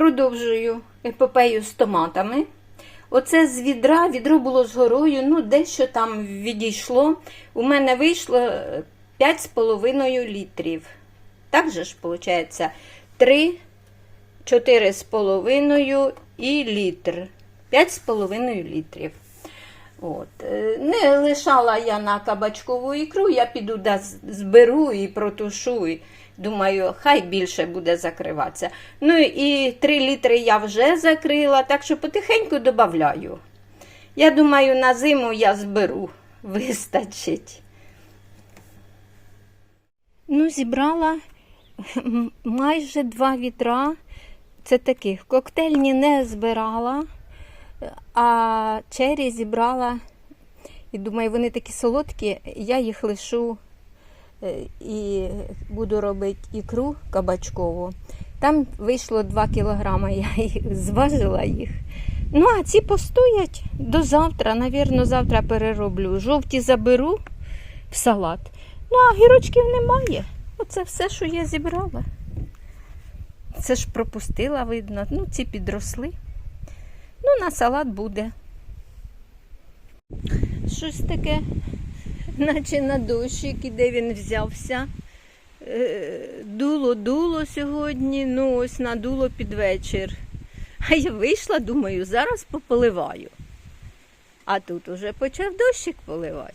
Продовжую епопею з томатами. Оце з відра, відро було з горою, ну дещо там відійшло. У мене вийшло е, 5,5 літрів. Так же ж, виходить, 3, 4,5 і літр. 5,5 літрів. От. е, Не лишала я на кабачкову ікру, я піду да зберу і протушу. І думаю, хай більше буде закриватися. Ну і 3 літри я вже закрила, так що потихеньку додаю. Я думаю, на зиму я зберу, вистачить. Ну, зібрала майже два вітра. Це таких коктейльні не збирала, а чері зібрала. І думаю, вони такі солодкі, я їх лишу е, і буду робити ікру кабачкову. Там вийшло 2 кілограми, я їх, зважила їх. Ну, а ці постоять до завтра. Навірно, завтра перероблю. Жовті заберу в салат. Ну, а гірочків немає. Оце все, що я зібрала. Це ж пропустила, видно. Ну, ці підросли. Ну, на салат буде. Щось таке, наче на дощик, і де він взявся. Е, Дуло, дуло сьогодні, ну ось надуло під вечір. А я вийшла, думаю, зараз пополиваю. А тут уже почав дощик поливати.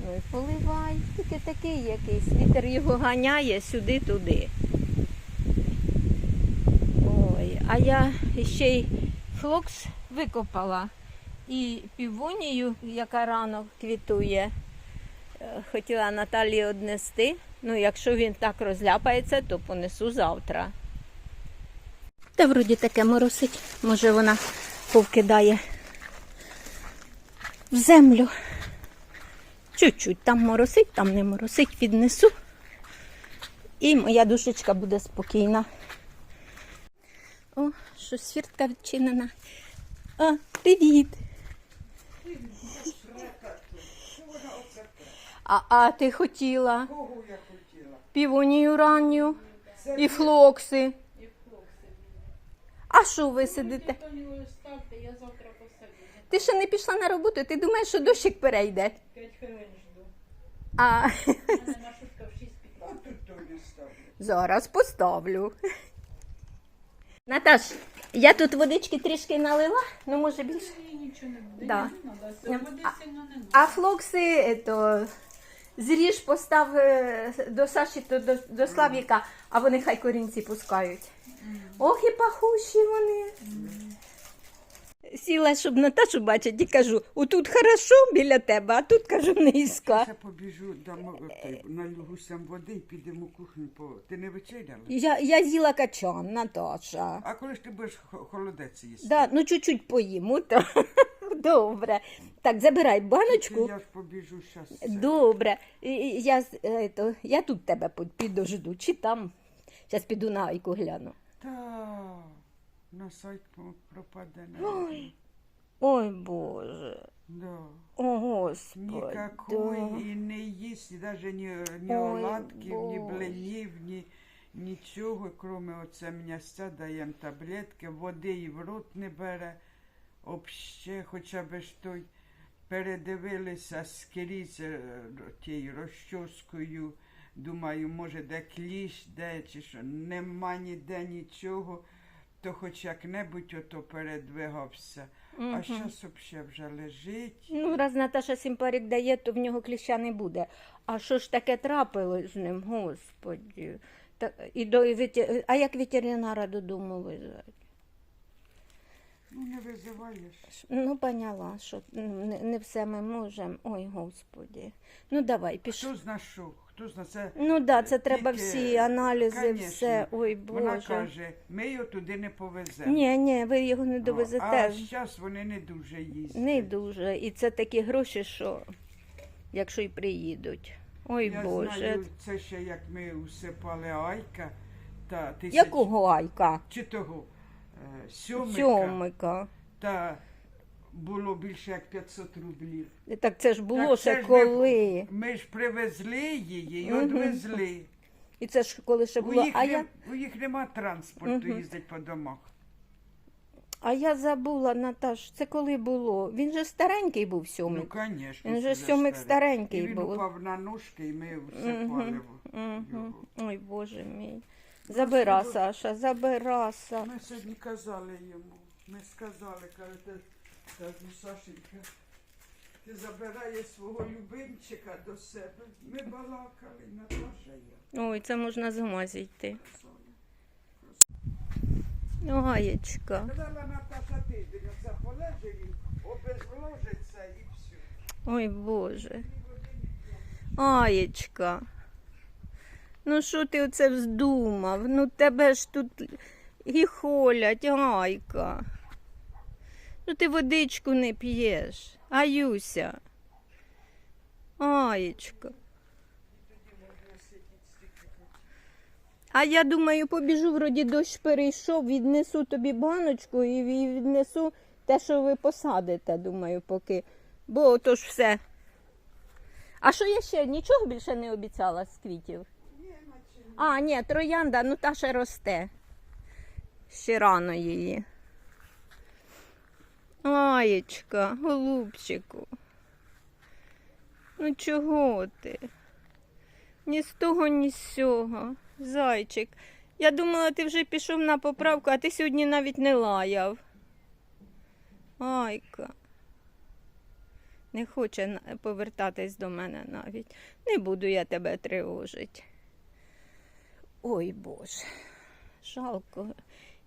Ну і поливай, тільки такий якийсь. Вітер його ганяє сюди-туди. Ой, а я ще й флокс викопала і півонію, яка рано квітує. Е, Хотіла Наталі однести. Ну, якщо він так розляпається, то понесу завтра. Та вроді таке моросить. Може вона повкидає в землю. Чуть-чуть там моросить, там не моросить, віднесу. І моя душечка буде спокійна. О, щось фіртка відчинена. А, привіт. А, а ти хотіла Кого я хотіла? півонію ранню і флокси. А що ви сидите? Ти ще не пішла на роботу, ти думаєш, що дощик перейде. 5 хвилин жду. А У мене маршрутка в 6 А тут то не ставлю. зараз поставлю. Наташ, я тут водички трішки налила, ну може більше. Нічого не. Да. Не сильно буде. А флокси то, зріж постав е, до Саші, то до, до Славіка, а вони хай корінці пускають. Ох і пахущі вони. Сіла, щоб Наташу бачити, і кажу, отут хорошо біля тебе, а тут кажу низько. Ще побіжу дамо той, води і підемо в кухню. По... Ти не вечеряла? Я, я з'їла качан, Наташа. А коли ж ти будеш хо- холодець їсти? Да, ну чуть-чуть поїмо, то добре. Так, забирай баночку. я ж побіжу щас. Добре. І- і Я, з- е, то, я тут тебе по- підожду, чи там. Зараз піду на Айку гляну. Та на сайт пропаде. Ой. Ой, Боже. Да. О, Господи. Никакой і не їсть, навіть ні, ні Ой, оладків, ні Боже. блинів, ні нічого, крім оце м'ясця, даємо таблетки, води і в рот не бере. Обще, хоча б ж той передивилися скрізь е, тією розчоскою. Думаю, може, де кліщ, де чи що. Нема ніде нічого, то хоч як-небудь ото передвигався. А зараз взагалі вже лежить. Ну, раз Наташа симпарик дає, то в нього кліща не буде. А що ж таке трапилось з ним, Господі? Та, і до, і ветер- А як ветеринара додому визвати? Ну, не визиваєш. Ну, поняла, що не, не все ми можемо. Ой, Господі. Ну, давай, пішли. Хто зна що? Хто зна це? Ну да, це треба Тільки, всі аналізи, конечно, все. Ой, Боже. Вона каже, ми його туди не повеземо. Ні, ні, ви його не А зараз вони не дуже їздять. Не дуже. І це такі гроші, що якщо й приїдуть. Ой, Я Боже. знаю, це ще як ми усипали Айка, та тисяч... Якого айка? Чи того? е, Сьомика, Сьомика. та було більше як 500 рублів. Так це ж було Так ще це ж коли. Ми, ми ж привезли її і Мгм. відвезли. І це ж коли ще У було. їх, А нем- я, у їх нема транспорту їздить по домах. а я забула, Наташ, це коли було? Він же старенький був Ну, сьомик. звісно. Він же сьомик старенький і він був. упав на ножки, і ми паливо. його. Ой, Боже мій. Забира, Господи. Саша, забира, Саша. Ми сьогодні казали йому. Ми сказали, каже, ти, кажу, Сашенька, ти забираєш свого любимчика до себе. Ми балакали, Наташа я. Ой, це можна з ума зійти. Соня. Гаєчка. Казала Наташа тиждень, оце полежить він, обезложиться і все. Ой, Боже. Аєчка. Ну що ти оце вздумав? Ну тебе ж тут і холять, Айка. Ну ти водичку не п'єш. Аюся. Аєчка. А я думаю, побіжу, вроді дощ перейшов, віднесу тобі баночку і віднесу те, що ви посадите, думаю, поки. Бо ото ж все. А що я ще нічого більше не обіцяла з квітів? А, ні, троянда, ну та ще росте. Ще рано її. Аєчка, голубчику. Ну чого ти? Ні з того, ні з сього. Зайчик. Я думала, ти вже пішов на поправку, а ти сьогодні навіть не лаяв. Айка. Не хоче повертатись до мене навіть. Не буду я тебе тривожити. Ой Боже, жалко.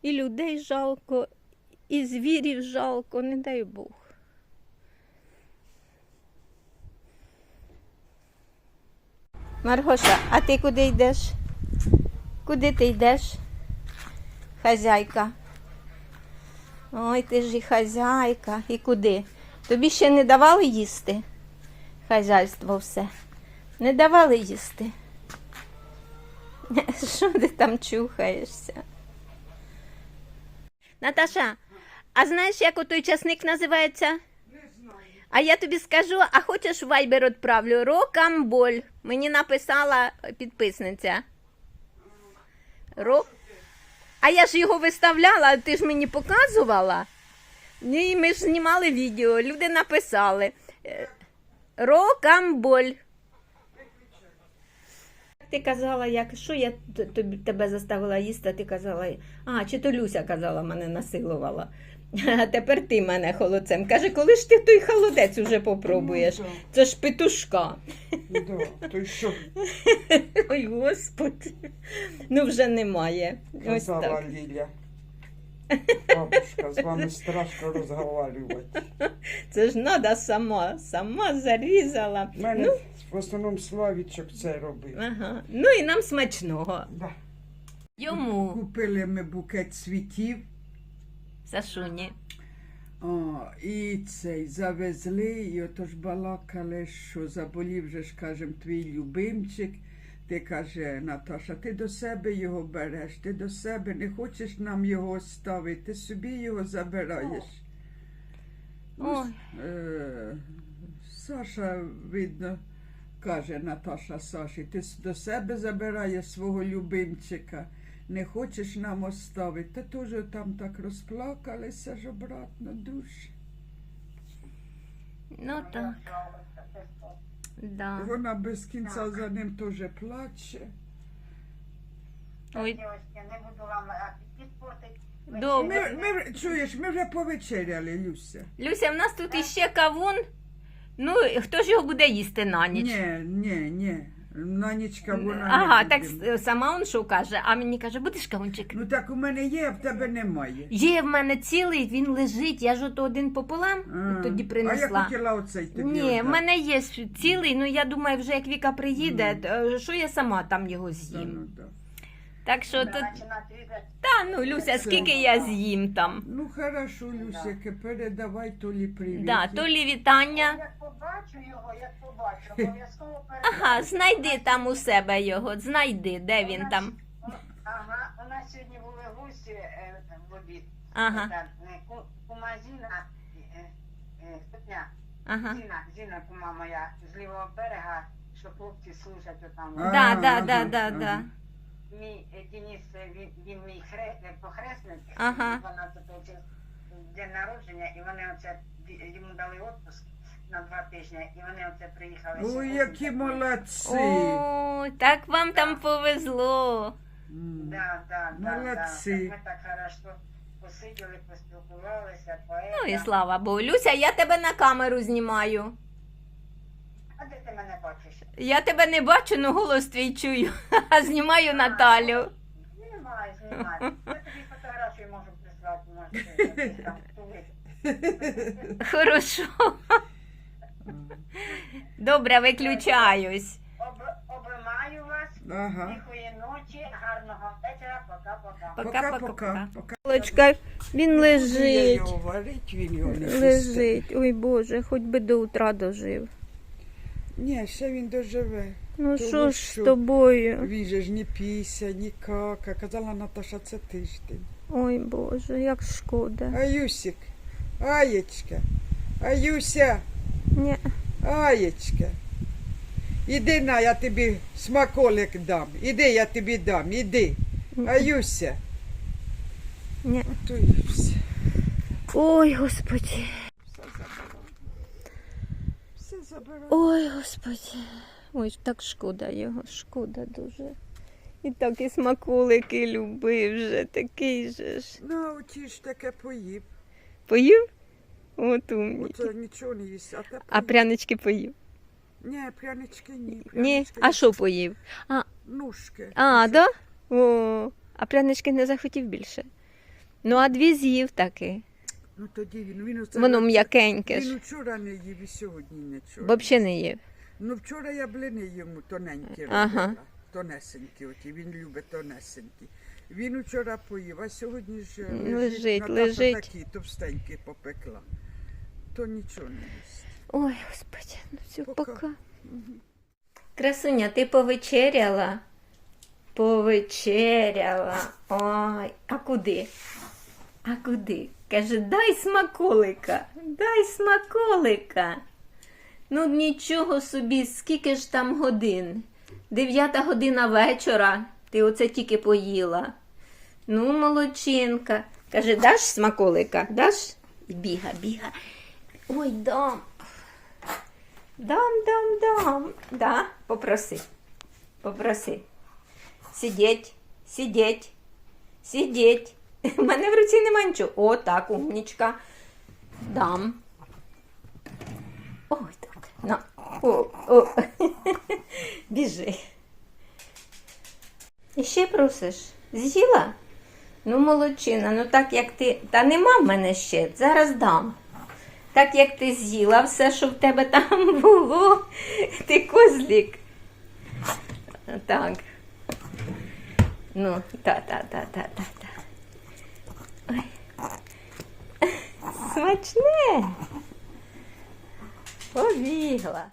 І людей жалко, і звірів жалко, не дай Бог. Маргоша, а ти куди йдеш? Куди ти йдеш? Хазяйка. Ой, ти ж і хазяйка. І куди? Тобі ще не давали їсти? Хазяйство все. Не давали їсти. Що ти там чухаєшся? Наташа, а знаєш, як отой часник називається? Не знаю. А я тобі скажу, а хочеш вайбер відправлю? Рокамболь. Мені написала підписниця. Ро... А я ж його виставляла, ти ж мені показувала. Ні, ми ж знімали відео, люди написали. Е, Рокамболь. Ти казала, як що я тобі тебе заставила їсти, а ти казала, а чи то Люся казала, мене насилувала. А тепер ти мене холодцем. Каже, коли ж ти той холодець уже попробуєш? Ну, Це ж петушка. да. То й що Ой, господи. Ну вже немає. Ось казала так. Ліля. Бабушка, з вами страшно розговорювати. Це ж треба сама, сама зарізала. У мене Ну, в основному Славічок це робив. ага. ну і нам смачного. Да. Йому, Купили ми букет цвітів. Сашуні. О, і цей завезли, і отож балакали, що заболів же ж, кажем, твій любимчик. Ти каже, Наташа, ти до себе його береш, ти до себе не хочеш нам його оставити, ти собі його забираєш. Ну, Ой. Е, Саша, видно, каже Наташа Саші, ти до себе забираєш свого любимчика, не хочеш нам оставити. Та теж там так розплакалися ж обратно дуже. Ну так. Да. Вона без кінця за ним теж плаче. Ой, не буду вам апетит Ми, ми, чуєш, ми вже повечеряли, Люся. Люся, в нас тут іще кавун. Ну, хто ж його буде їсти на ніч? Ні, ні, ні. На нічка вона. Ага, не так буде. с- сама он що каже, а мені каже, будеш кавунчик? Ну так у мене є, а в тебе немає. Є в мене цілий, він лежить, я ж ото один пополам А, тоді А я принесла. хотіла оцей тобі. Ні, в мене є цілий, ну я думаю, вже як Віка приїде, е, що я сама там його Да, з'їм. ну, да. Так що тут, та ну Люся, скільки я з'їм там. Ну хорошо, Люсяке, передавай Толі привіт. Да, Толі вітання. Як побачу його, як побачу, обов'язково передам. Ага, знайди там у себе його, знайди, де він там. Ага, у нас сьогодні були гості е, в обід. Ага, е, ку- Кума Зіна, е, е, Степня, ага. Зіна, Зіна, кума моя, з лівого берега що хлопці служать отам. Да, да, да, да, да. Мій е, Денис, е, він, він мій хре, е, похресник, Ага. 12 числа, день народження, і вони оце, йому дали відпуск на два тижні, і вони оце приїхали. Ой, сьогодні. які молодці. О, так вам там повезло. М. Да, да, да, Молодці. Да. Ми так хорошо посиділи, поспілкувалися, поета. Ну і слава Богу. Люся, я тебе на камеру знімаю. А де ти мене бачиш? Я тебе не бачу, але голос твій чую. А знімаю Наталю. Знімай, знімай. Я тобі фотографію можу прислати, там тулити. Хорошо. Добре, виключаюсь. Об, обіймаю вас. Ага. Тихої ночі, гарного вечора, пока-пока. Пока-пока. Пока. Він Я лежить. його варить, він його не їсти. Лежить. Ой Боже, хоч би до утра дожив. Ні, ще він доживе. Ну що ж з тобою? Він же ж ні піся, ні кака. Казала Наташа, це тиждень. Ой Боже, як шкода. Аюсик, Аєчка, Аюся, Ні. Аєчка. Іди на, я тобі смаколик дам. Іди, я тобі дам, іди. Аюся. Ні. Ой, Господи. Все забирай. Все забирай. Ой, Господи. Ой, так шкода його, шкода дуже. І так і смаколики любив вже, такий же ж. Ну, оті ж таке поїв. Поїв? От умній. Оце нічого не їсть, а те А прянички поїв? Ні, прянички ні. Ні. Прянички А що поїв? Ножки. А, да? О, а прянички не захотів більше. Ну, а дві з'їв таки. Ну тоді він, він оце Воно м'якеньке Він вчора не їв і сьогодні нічого. Взагалі не їв. Ну вчора я блини йому тоненькі Ага. Тонесенькі оті, він любить тонесенькі. Він вчора поїв, а сьогодні ж е, Лежить, Наташа лежить. такі товстенькі попекла. То нічого не їсть. Ой, Господи, ну все, Пока. пока. Красуня, ти повечеряла? Повечеряла. Ой, а куди? А куди? Каже, дай смаколика, дай смаколика. Ну нічого собі, скільки ж там годин? Дев'ята година вечора, ти оце тільки поїла. Ну, молодчинка. Каже, даш смаколика? Даш? Біга, біга. Ой, дам. Дам, дам, дам. Да, попроси. Попроси. Сидіть, сидіть, сидіть. У мене в руці нема нічого. О, так, умнічка. Дам. Ой, так. На. О, о. Біжи. І ще просиш? З'їла? Ну, молодчина, ну так як ти. Та нема в мене ще, зараз дам. Так як ти з'їла все, що в тебе там було, ти козлік. Так. Ну, та-та-та-та-та-та. Ой. Смачне. Побігла.